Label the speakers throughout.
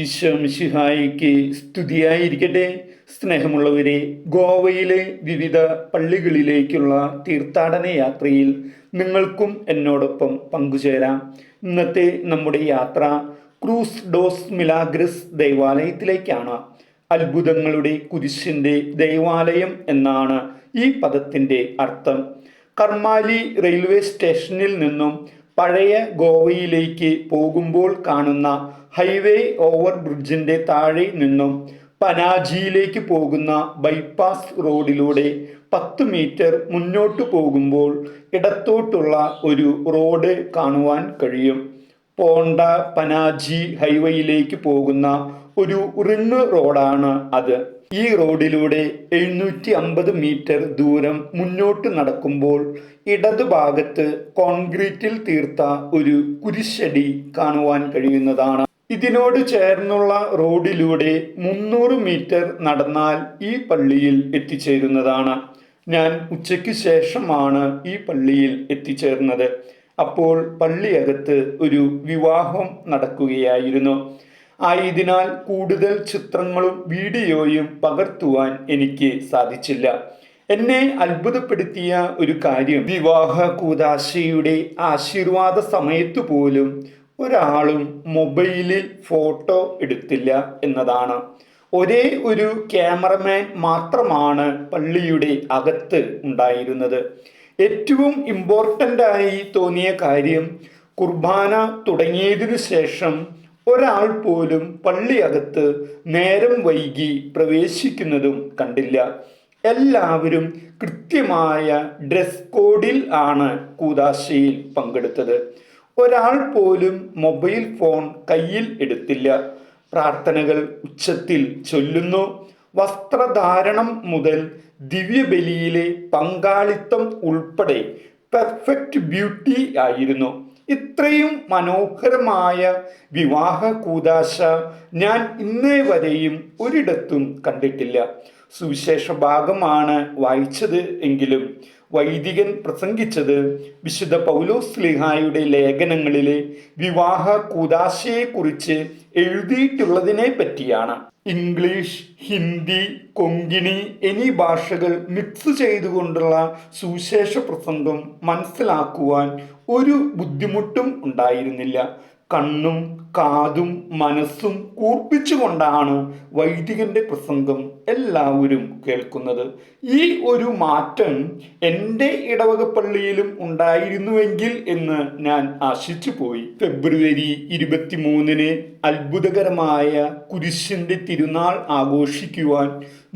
Speaker 1: ഈശോ മിശിഹായിക്ക് സ്തുതിയായിരിക്കട്ടെ. സ്നേഹമുള്ളവരെ ഗോവയിലെ വിവിധ പള്ളികളിലേക്കുള്ള തീർത്ഥാടന യാത്രയിൽ നിങ്ങൾക്കും എന്നോടൊപ്പം പങ്കുചേരാം. ഇന്നത്തെ നമ്മുടെ യാത്ര ക്രൂസ് ഡോസ് മിലാഗ്രസ് ദേവാലയത്തിലേക്കാണ്. അത്ഭുതങ്ങളുടെ കുരിശിന്റെ ദേവാലയം എന്നാണ് ഈ പദത്തിന്റെ അർത്ഥം. കർമാലി റെയിൽവേ സ്റ്റേഷനിൽ നിന്നും പഴയ ഗോവയിലേക്ക് പോകുമ്പോൾ കാണുന്ന ഹൈവേ ഓവർ ബ്രിഡ്ജിന്റെ താഴെ നിന്നും പനാജിയിലേക്ക് പോകുന്ന ബൈപ്പാസ് റോഡിലൂടെ പത്ത് മീറ്റർ മുന്നോട്ട് പോകുമ്പോൾ ഇടത്തോട്ടുള്ള ഒരു റോഡ് കാണുവാൻ കഴിയും. പോണ്ട പനാജി ഹൈവേയിലേക്ക് പോകുന്ന ഒരു റിങ് റോഡാണ് അത്. ഈ റോഡിലൂടെ എഴുന്നൂറ്റി അമ്പത് മീറ്റർ ദൂരം മുന്നോട്ട് നടക്കുമ്പോൾ ഇടതുഭാഗത്ത് കോൺക്രീറ്റിൽ തീർത്ത ഒരു കുരിശടി കാണുവാൻ കഴിയുന്നതാണ്. ഇതിനോട് ചേർന്നുള്ള റോഡിലൂടെ മുന്നൂറ് മീറ്റർ നടന്നാൽ ഈ പള്ളിയിൽ എത്തിച്ചേരുന്നതാണ്. ഞാൻ ഉച്ചയ്ക്ക് ശേഷമാണ് ഈ പള്ളിയിൽ എത്തിച്ചേർന്നത്. അപ്പോൾ പള്ളിയകത്ത് ഒരു വിവാഹം നടക്കുകയായിരുന്നു. ആയതിനാൽ കൂടുതൽ ചിത്രങ്ങളും വീഡിയോയും പകർത്തുവാൻ എനിക്ക് സാധിച്ചില്ല. എന്നെ അത്ഭുതപ്പെടുത്തിയ ഒരു കാര്യം വിവാഹ കൂതാശയുടെ ആശീർവാദ സമയത്തു പോലും ഒരാളും മൊബൈലിൽ ഫോട്ടോ എടുത്തില്ല എന്നതാണ്. ഒരേ ഒരു ക്യാമറമാൻ മാത്രമാണ് പള്ളിയുടെ അകത്ത് ഉണ്ടായിരുന്നത്. ഏറ്റവും ഇമ്പോർട്ടന്റായി തോന്നിയ കാര്യം കുർബാന തുടങ്ങിയതിനു ശേഷം ഒരാൾ പോലും പള്ളിയകത്ത് നേരം വൈകി പ്രവേശിക്കുന്നതും കണ്ടില്ല. എല്ലാവരും കൃത്യമായ ഡ്രസ് കോഡിൽ ആണ് കൂതാശയിൽ പങ്കെടുത്തത്. ഒരാൾ പോലും മൊബൈൽ ഫോൺ കയ്യിൽ എടുത്തില്ല. പ്രാർത്ഥനകൾ ഉച്ചത്തിൽ ചൊല്ലുന്നു. വസ്ത്രധാരണം മുതൽ ദിവ്യബലിയിലെ പങ്കാളിത്തം ഉൾപ്പെടെ പെർഫെക്റ്റ് ബ്യൂട്ടി ആയിരുന്നു. ഇത്രയും മനോഹരമായ വിവാഹ കൂതാശ ഞാൻ ഇന്നേ വരെയും ഒരിടത്തും കണ്ടിട്ടില്ല. സുവിശേഷ ഭാഗമാണ് വായിച്ചത് എങ്കിലും വൈദികൻ പ്രസംഗിച്ചത് വിശുദ്ധ പൗലോസ് ലിഹായുടെ ലേഖനങ്ങളിലെ വിവാഹ കൂതാശയെക്കുറിച്ച് എഴുതിയിട്ടുള്ളതിനെ പറ്റിയാണ്. ഇംഗ്ലീഷ് ഹിന്ദി കൊങ്കിണി എന്നീ ഭാഷകൾ മിക്സ് ചെയ്തുകൊണ്ടുള്ള സുവിശേഷ പ്രസംഗം മനസ്സിലാക്കുവാൻ ഒരു ബുദ്ധിമുട്ടും ഉണ്ടായിരുന്നില്ല. കണ്ണും കാതും മനസ്സും കൂർപ്പിച്ചുകൊണ്ടാണ് വൈദികന്റെ പ്രസംഗം എല്ലാവരും കേൾക്കുന്നത്. ഈ ഒരു മാറ്റം എന്റെ ഇടവക പള്ളിയിലും ഉണ്ടായിരുന്നുവെങ്കിൽ എന്ന് ഞാൻ ആശിച്ചു പോയി ഫെബ്രുവരി ഇരുപത്തിമൂന്നിന് അത്ഭുതകരമായ കുരിശിന്റെ തിരുനാൾ ആഘോഷിക്കുവാൻ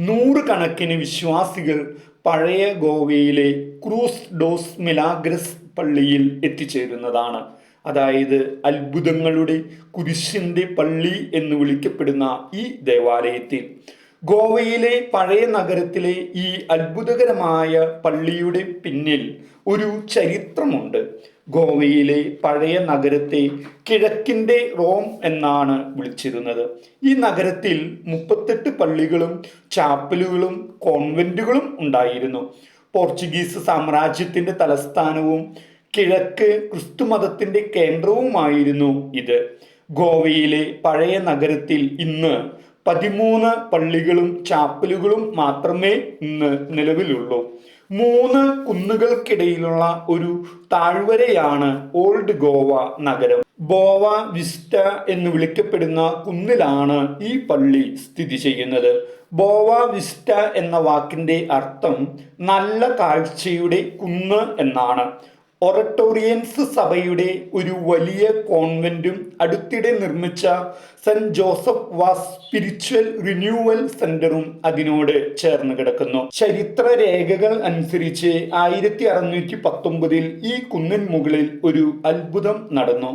Speaker 1: നൂറുകണക്കിന് വിശ്വാസികൾ പഴയ ഗോവയിലെ ക്രൂസ് ഡോസ് മിലാഗ്രസ് പള്ളിയിൽ എത്തിച്ചേരുന്നതാണ്. അതായത് അത്ഭുതങ്ങളുടെ കുരിശിന്റെ പള്ളി എന്ന് വിളിക്കപ്പെടുന്ന ഈ ദേവാലയത്തിൽ. ഗോവയിലെ പഴയ നഗരത്തിലെ ഈ അത്ഭുതകരമായ പള്ളിയുടെ പിന്നിൽ ഒരു ചരിത്രമുണ്ട്. ഗോവയിലെ പഴയ നഗരത്തെ കിഴക്കിന്റെ റോം എന്നാണ് വിളിച്ചിരുന്നത്. ഈ നഗരത്തിൽ മുപ്പത്തെട്ട് പള്ളികളും ചാപ്പലുകളും കോൺവെന്റുകളും ഉണ്ടായിരുന്നു. പോർച്ചുഗീസ് സാമ്രാജ്യത്തിന്റെ തലസ്ഥാനവും കിഴക്ക് ക്രിസ്തുമതത്തിന്റെ കേന്ദ്രവുമായിരുന്നു ഇത്. ഗോവയിലെ പഴയ നഗരത്തിൽ ഇന്ന് പതിമൂന്ന് പള്ളികളും ചാപ്പലുകളും മാത്രമേ ഇന്ന് നിലവിലുള്ളൂ. മൂന്ന് കുന്നുകൾക്കിടയിലുള്ള ഒരു താഴ്വരയാണ് ഓൾഡ് ഗോവ നഗരം. ബോവ വിസ്റ്റ എന്ന് വിളിക്കപ്പെടുന്ന കുന്നിലാണ് ഈ പള്ളി സ്ഥിതി ചെയ്യുന്നത്. ബോവ വിസ്റ്റ എന്ന വാക്കിന്റെ അർത്ഥം നല്ല കാഴ്ചയുടെ കുന്ന് എന്നാണ്. ഒറട്ടോറിയൻസ് സഭയുടെ ഒരു വലിയ കോൺവെന്റും അടുത്തിടെ നിർമ്മിച്ച saint Joseph Vaz spiritual renewal സെന്ററും അതിനോട് ചേർന്ന് കിടക്കുന്നു. ചരിത്ര രേഖകൾ അനുസരിച്ച് ആയിരത്തി അറുന്നൂറ്റി പത്തൊമ്പതിൽ ഈ കുന്നിൻ മുകളിൽ ഒരു അത്ഭുതം നടന്നു.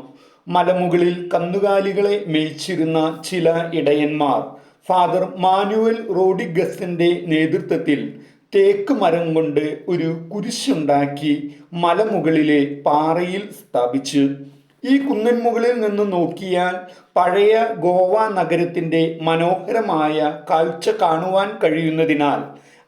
Speaker 1: മലമുകളിൽ കന്നുകാലികളെ മേയിച്ചിരുന്ന ചില ഇടയന്മാർ ഫാദർ മാനുവൽ റോഡിഗസിന്റെ നേതൃത്വത്തിൽ തേക്ക് മരം കൊണ്ട് ഒരു കുരിശുണ്ടാക്കി മലമുകളിലെ പാറയിൽ സ്ഥാപിച്ചു. ഈ കുന്നിൻ മുകളിൽ നിന്ന് നോക്കിയാൽ പഴയ ഗോവ നഗരത്തിന്റെ മനോഹരമായ കാഴ്ച കാണുവാൻ കഴിയുന്നതിനാൽ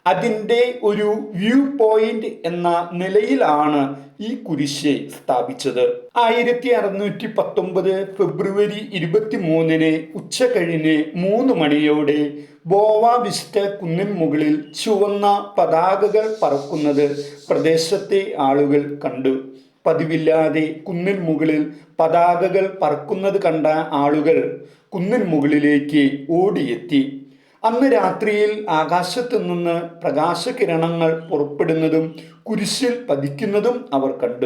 Speaker 1: അതിന്റെ ഒരു വ്യൂ പോയിന്റ് എന്ന നിലയിലാണ് ഈ കുരിശ് സ്ഥാപിച്ചത്. ആയിരത്തി അറുന്നൂറ്റി പത്തൊമ്പത് ഫെബ്രുവരി ഇരുപത്തി മൂന്നിന് ഉച്ച കഴിഞ്ഞ് മൂന്ന് മണിയോടെ ബോവ വിസ്റ്റ കുന്നിൻ മുകളിൽ ചുവന്ന പതാകകൾ പറക്കുന്നത് പ്രദേശത്തെ ആളുകൾ കണ്ടു. പതിവില്ലാതെ കുന്നിൻ മുകളിൽ പതാകകൾ പറക്കുന്നത് കണ്ട ആളുകൾ കുന്നിൻ മുകളിലേക്ക് ഓടിയെത്തി. അന്ന് രാത്രിയിൽ ആകാശത്തു നിന്ന് പ്രകാശകിരണങ്ങൾ പുറപ്പെടുന്നതും കുരിശിൽ പതിക്കുന്നതും അവർ കണ്ടു.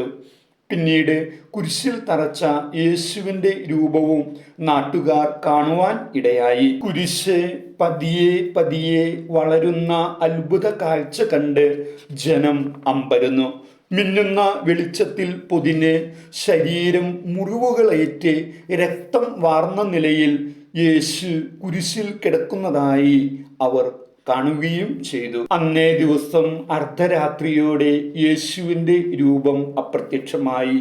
Speaker 1: പിന്നീട് കുരിശിൽ തറച്ച യേശുവിന്റെ രൂപവും നാട്ടുകാർ കാണുവാൻ ഇടയായി. കുരിശ് പതിയെ പതിയെ വളരുന്ന അത്ഭുത കാഴ്ച കണ്ട് ജനം അമ്പരന്നു. മിന്നുന്ന വെളിച്ചത്തിൽ പൊതിന് ശരീരം മുറിവുകളേറ്റ് രക്തം വാർന്ന നിലയിൽ യേശു കുരിശിൽ കിടക്കുന്നതായി അവർ കാണുകയും ചെയ്തു. അന്നേ ദിവസം അർദ്ധരാത്രിയോടെ യേശുവിന്റെ രൂപം അപ്രത്യക്ഷമായി.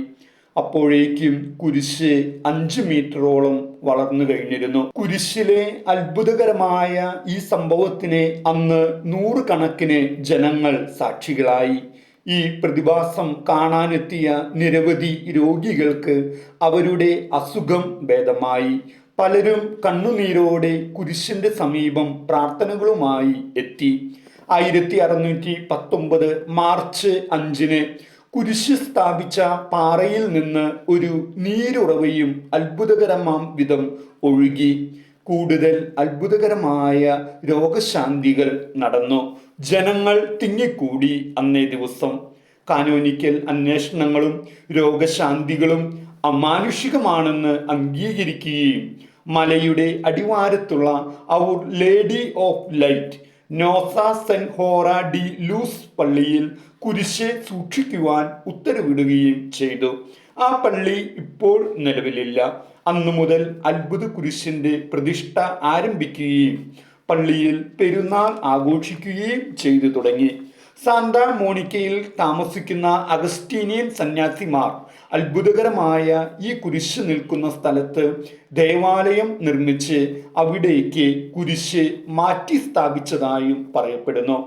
Speaker 1: അപ്പോഴേക്കും കുരിശ് അഞ്ച് മീറ്ററോളം വളർന്നു കഴിഞ്ഞിരുന്നു. കുരിശിലെ അത്ഭുതകരമായ ഈ സംഭവത്തിന് അന്ന് നൂറുകണക്കിന് ജനങ്ങൾ സാക്ഷികളായി. ഈ പ്രതിഭാസം കാണാനെത്തിയ നിരവധി രോഗികൾക്ക് അവരുടെ അസുഖം ഭേദമായി. പലരും കണ്ണുനീരോടെ കുരിശിന്റെ സമീപം പ്രാർത്ഥനകളുമായി എത്തി. ആയിരത്തി അറുന്നൂറ്റി പത്തൊമ്പത് മാർച്ച് അഞ്ചിന് കുരിശ് സ്ഥാപിച്ച പാറയിൽ നിന്ന് ഒരു നീരുറവയും അത്ഭുതകരമാം വിധം ഒഴുകി. കൂടുതൽ അത്ഭുതകരമായ രോഗശാന്തികൾ നടന്നു. ജനങ്ങൾ തിങ്ങിക്കൂടി അന്നേ ദിവസം. കാനോനിക്കൽ അന്വേഷണങ്ങളും രോഗശാന്തികളും അമാനുഷികമാണെന്ന് അംഗീകരിക്കുകയും മലയുടെ അടിവാരത്തുള്ള ഔർ ലേഡി ഓഫ് ലൈറ്റ് നോസ സെൻ ഹോറ ഡി ലൂസ് പള്ളിയിൽ കുരിശെ സൂക്ഷിക്കുവാൻ ഉത്തരവിടുകയും ചെയ്തു. ആ പള്ളി ഇപ്പോൾ നിലവിലില്ല. അന്നു മുതൽ അത്ഭുത കുരിശിന്റെ പ്രതിഷ്ഠ ആരംഭിക്കുകയും പള്ളിയിൽ പെരുന്നാൾ ആഘോഷിക്കുകയും ചെയ്തു തുടങ്ങി. സാന്ത മോണിക്കയിൽ താമസിക്കുന്ന അഗസ്റ്റീനിയൻ സന്യാസിമാർ അത്ഭുതകരമായ ഈ കുരിശ് നിൽക്കുന്ന സ്ഥലത്ത് ദേവാലയം നിർമ്മിച്ച് അവിടേക്ക് കുരിശ് മാറ്റി സ്ഥാപിച്ചതായും പറയപ്പെടുന്നു.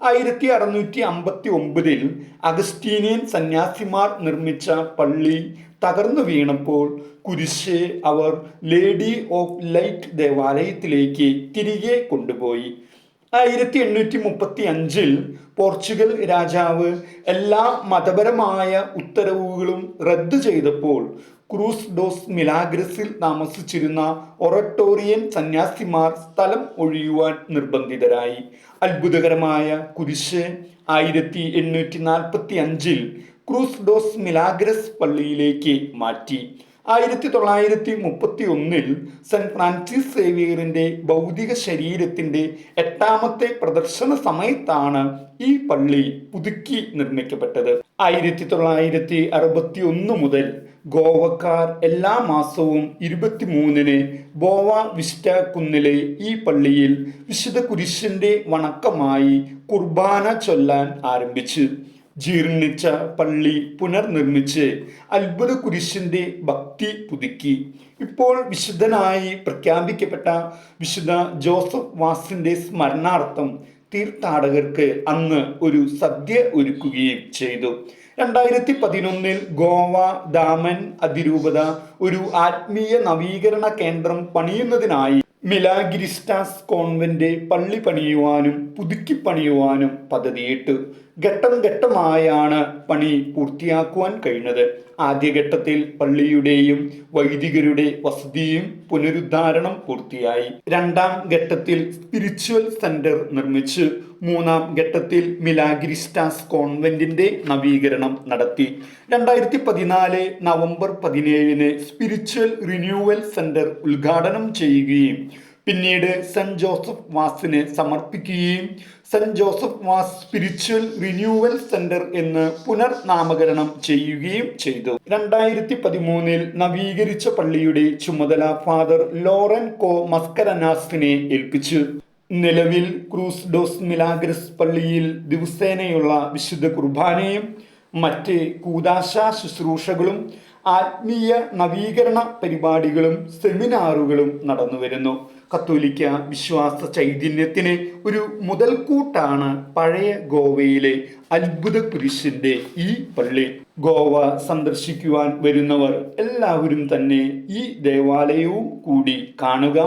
Speaker 1: ആയിരത്തി അറുന്നൂറ്റി അമ്പത്തി ഒമ്പതിൽ അഗസ്റ്റീനിയൻ സന്യാസിമാർ നിർമ്മിച്ച പള്ളി തകർന്നു വീണപ്പോൾ കുരിശ് അവർ ലേഡി ഓഫ് ലൈറ്റ് ദേവാലയത്തിലേക്ക് തിരികെ കൊണ്ടുപോയി. ആയിരത്തി എണ്ണൂറ്റി മുപ്പത്തി അഞ്ചിൽ പോർച്ചുഗൽ രാജാവ് എല്ലാ മതപരമായ ഉത്തരവുകളും റദ്ദു ചെയ്തപ്പോൾ ക്രൂസ് ഡോസ് മിലാഗ്രസിൽ താമസിച്ചിരുന്ന ഒറട്ടോറിയൻ സന്യാസിമാർ സ്ഥലം ഒഴിയുവാൻ നിർബന്ധിതരായി. അത്ഭുതകരമായ കുരിശ്. ആയിരത്തി എണ്ണൂറ്റി നാൽപ്പത്തി അഞ്ചിൽ ക്രൂസ് ഡോസ് മിലാഗ്രസ് പള്ളിയിലേക്ക് മാറ്റി. ആയിരത്തി തൊള്ളായിരത്തി മുപ്പത്തി ഒന്നിൽ സെന്റ് ഫ്രാൻസിസ് സേവിയറിന്റെ ഭൗതിക ശരീരത്തിന്റെ എട്ടാമത്തെ പ്രദർശന സമയത്താണ് ഈ പള്ളി പുതുക്കി നിർമ്മിക്കപ്പെട്ടത്. ആയിരത്തി തൊള്ളായിരത്തി അറുപത്തി ഒന്ന് മുതൽ ഗോവക്കാർ എല്ലാ മാസവും ഇരുപത്തിമൂന്നിന് ബോവ വിസ്റ്റ കുന്നിലെ ഈ പള്ളിയിൽ വിശുദ്ധ കുരിശിന്റെ വണക്കമായി കുർബാന ചൊല്ലാൻ ആരംഭിച്ചു. ജീർണിച്ച പള്ളി പുനർനിർമ്മിച്ച് അത്ഭുത കുരിശിന്റെ ഭക്തി പുതുക്കി. ഇപ്പോൾ വിശുദ്ധനായി പ്രഖ്യാപിക്കപ്പെട്ട വിശുദ്ധ ജോസഫ് വാസിന്റെ സ്മരണാർത്ഥം തീർത്ഥാടകർക്ക് അന്ന് ഒരു സദ്യ ഒരുക്കുകയും ചെയ്തു. രണ്ടായിരത്തി പതിനൊന്നിൽ ഗോവ ദാമൻ അതിരൂപത ഒരു ആത്മീയ നവീകരണ കേന്ദ്രം പണിയുന്നതിനായി മിലാഗിരിസ്റ്റാസ് കോൺവെന്റ് പള്ളി പണിയുവാനും പുതുക്കി പണിയുവാനും പദ്ധതിയിട്ടു. ഘട്ടം ഘട്ടമായാണ് പണി പൂർത്തിയാക്കുവാൻ കഴിഞ്ഞത്. ആദ്യഘട്ടത്തിൽ പള്ളിയുടെയും വൈദികരുടെ വസതിയും പുനരുദ്ധാരണം പൂർത്തിയായി. രണ്ടാം ഘട്ടത്തിൽ സ്പിരിച്വൽ സെന്റർ നിർമ്മിച്ച് മൂന്നാം ഘട്ടത്തിൽ മിലാഗ്രിസ്റ്റാസ് കോൺവെന്റിന്റെ നവീകരണം നടത്തി. രണ്ടായിരത്തി പതിനാല് നവംബർ പതിനേഴിന് സ്പിരിച്വൽ റിന്യൂവൽ സെന്റർ ഉദ്ഘാടനം ചെയ്യുകയും പിന്നീട് സെന്റ് ജോസഫ് വാസിന് സമർപ്പിക്കുകയും saint Joseph Vaz spiritual renewal centre എന്ന് പുനർനാമകരണം ചെയ്യുകയും ചെയ്തു. രണ്ടായിരത്തി പതിമൂന്നിൽ നവീകരിച്ച പള്ളിയുടെ ചുമതല ഫാദർ ലോറൻ കോ മസ്കരനാസിനെ ഏൽപ്പിച്ചു. നിലവിൽ ക്രൂസ് ഡോസ് മിലാഗ്രസ് പള്ളിയിൽ ദിവസേനയുള്ള വിശുദ്ധ കുർബാനയും മറ്റ് കൂതാശ ശുശ്രൂഷകളും ആത്മീയ നവീകരണ പരിപാടികളും സെമിനാറുകളും നടന്നു വരുന്നു. കത്തോലിക്ക വിശ്വാസ ചൈതന്യത്തിന് ഒരു മുതൽക്കൂട്ടാണ് പഴയ ഗോവയിലെ അത്ഭുത കുരിശിന്റെ ഈ പള്ളി. ഗോവ സന്ദർശിക്കുവാൻ വരുന്നവർ എല്ലാവരും തന്നെ ഈ ദേവാലയവും കൂടി കാണുക.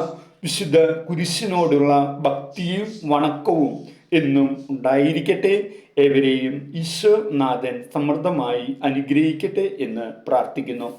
Speaker 1: വിശുദ്ധ കുരിശിനോടുള്ള ഭക്തിയും വണക്കവും എന്നും ഉണ്ടായിരിക്കട്ടെ. ഏവരെയും ഈശോ നാഥൻ സമൃദ്ധമായി അനുഗ്രഹിക്കട്ടെ എന്ന് പ്രാർത്ഥിക്കുന്നു.